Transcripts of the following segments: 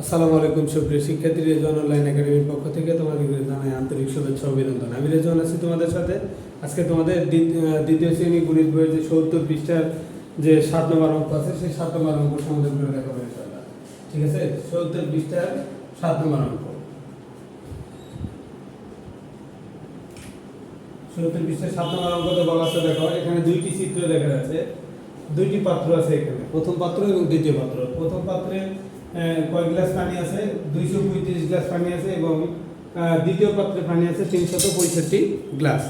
আসসালামু আলাইকুম সুপ্রিয় শিক্ষার্থী রেজন অনলাইন একাডেমির পক্ষ থেকে তোমাদেরকে জানাই আন্তরিক শুভেচ্ছা অভিনন্দন। আমি রেজন আছি তোমাদের সাথে। আজকে তোমাদের দ্বিত- দ্বিতীয় শ্রেণি গণিত বইয়ের যে সত্তর পৃষ্ঠার যে সাত নম্বর অঙ্ক আছে, সেই সাত নম্বর অঙ্ক সমাধান করে ইনশাআল্লাহ। ঠিক আছে? সত্তর পৃষ্ঠার সাত নম্বর অঙ্ক। সত্তর পৃষ্ঠার সাত নম্বর অঙ্কতে বলা আছে, দেখো, এখানে দুইটি চিত্র দেখা যাচ্ছে। দুইটি পাত্র আছে এখানে। প্রথম পাত্র এবং দ্বিতীয় পাত্র। প্রথম পাত্রে কয় গ্লাস পানি আছে? দুইশো পঁয়ত্রিশ গ্লাস পানি আছে এবং দ্বিতীয় পাত্রে পানি আছে তিনশত পঁয়ষট্টি গ্লাস।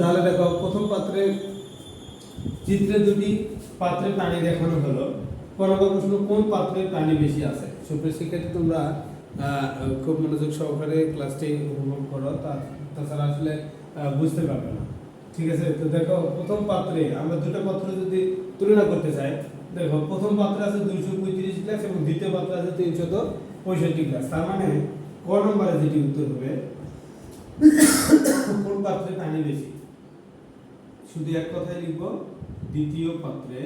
তাহলে দেখো, প্রথম পাত্রে চিত্রে দুটি পাত্রে পানি দেখানো হলো। পনেরো প্রশ্ন, কোন পাত্রে পানি বেশি আছে? সুপ্রিয় শিক্ষার্থী, তোমরা খুব মনোযোগ সহকারে ক্লাসটি উপভোগ করো। তাছাড়া আসলে বুঝতে পারবে না। ঠিক আছে? তো দেখো, প্রথম পাত্রে আমরা দুটো পাত্র যদি তুলনা করতে চাই দেখো, প্রথম পাত্রে আছে দুইশো পঁয়ত্রিশ গ্লাস এবং দ্বিতীয় পাত্রে আছে তিনশত পঁয়ষট্টি গ্লাস। তার মানে ক নম্বরে যেটি উত্তর হবে, কোন পাত্রে পানি বেশি? শুধু এক কথায় লিখব, দ্বিতীয় পাত্রে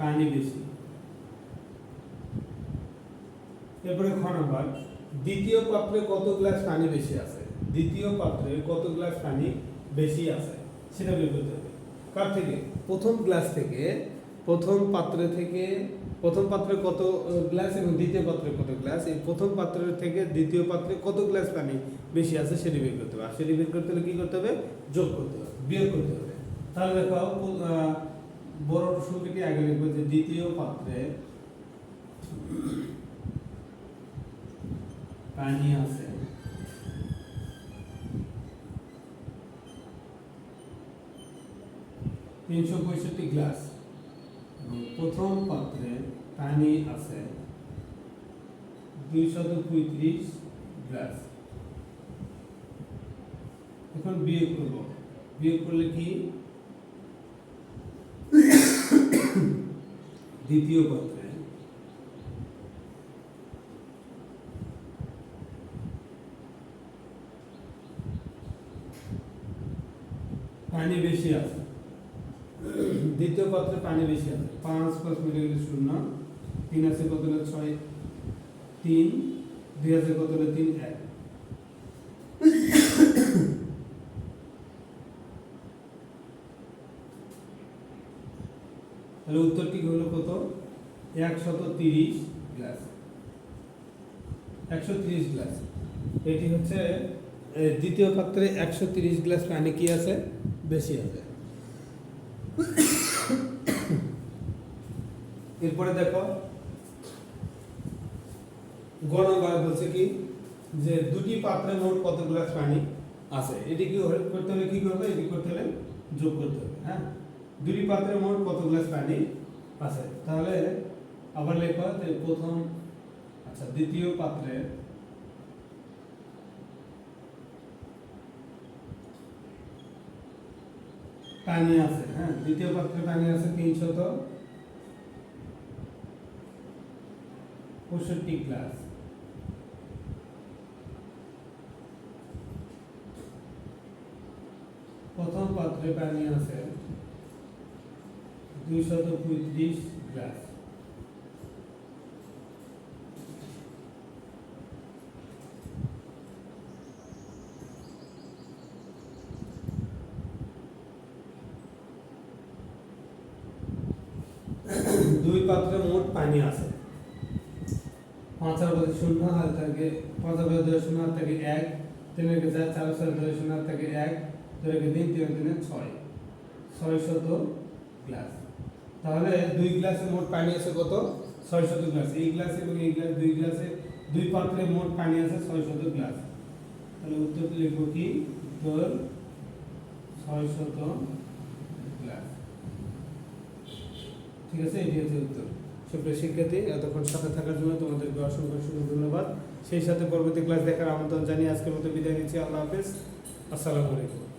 পানি বেশি। এরপরে খ নম্বর, দ্বিতীয় পাত্রে কত গ্লাস পানি বেশি আছে? দ্বিতীয় পাত্রে কত গ্লাস পানি বেশি আছে? সেটা বের করতে হবে। কার থেকে? প্রথম গ্লাস থেকে, প্রথম পাত্রে থেকে, প্রথম পাত্রে কত গ্লাস এবং দ্বিতীয় পাত্রে কত গ্লাস? এই প্রথম পাত্রের থেকে দ্বিতীয় পাত্রে কত গ্লাস পানি বেশি আছে সেটি বের করতে হবে। আর সেটি বের করতে হলে কি করতে হবে? যোগ করতে হবে, বিয়োগ করতে হবে। তাহলে দেখো বড় সংখ্যাটি আগে লিখব যে দ্বিতীয় পাত্রে পানি আছে। তিনশো পঁয়ষট্টি গ্লাস। এবং প্রথম পাত্রে পানি আছে দুইশত পঁয়ত্রিশ গ্লাস। এখন বিয়োগ করব। বিয়োগ করলে কি? দ্বিতীয় পাত্রে। পানি বেশি আছে। দ্বিতীয় পাত্রে পানি বেশি আছে। পাঁচ পাঁচ মিলে গেলে শূন্য, তিন আছে কত ছয়? তিন, দুই আছে কত হলো তিন? এক। তাহলে উত্তরটি হলো কত? একশত তিরিশ গ্লাস। একশো তিরিশ গ্লাস। এটি হচ্ছে দ্বিতীয় পাত্রে একশো তিরিশ গ্লাস পানি কি আছে? বেশি আছে। এরপরে দেখো গণবার বলছে কি, যে দুটি পাত্রে মোট কত গ্লাস পানি আছে? এটি কি করতে হলে কি করবে? এটি করতে হলে যোগ করতে হবে হ্যাঁ? দুটি পাত্রে মোট কত গ্লাস পানি আছে? তাহলে আবার লেখো যে প্রথম আচ্ছা দ্বিতীয় পাত্রে পানি আছে হ্যাঁ? দ্বিতীয় পাত্রে পানি আছে তিনশত পঁয়ষট্টি গ্লাস। প্রথম পাত্রে পানি আছে দুইশত পঁয়ত্রিশ গ্লাস। দুই পাত্রে মোট পানি আছে। পাঁচ আর শূন্য, হাত থেকে পাঁচ আর বলতে শূন্য, হাত থেকে এক তিনের কে চার চার সাল ধরে শূন্য, হাত থেকে এক ধরে কে তিন তিন তিনে ছয়। ছয় শত গ্লাস। তাহলে দুই গ্লাসে মোট পানি আছে কত? ছয় শত গ্লাস। এই গ্লাস এবং এই গ্লাস দুই গ্লাসে দুই পাত্রে মোট পানি আছে ছয় শত গ্লাস। তাহলে উত্তরটি লিখব কি? উত্তর, ছয় শত গ্লাস ঠিক আছে? এটি হচ্ছে উত্তর। সুপ্রিয় শিক্ষার্থী, এতক্ষণ সাথে থাকার জন্য তোমাদেরকে অসংখ্য অসংখ্য ধন্যবাদ। সেই সাথে পরবর্তী ক্লাস দেখার আমন্ত্রণ জানিয়ে আজকের মতো বিদায় নিচ্ছি। আল্লাহ হাফেজ। আসসালামু আলাইকুম।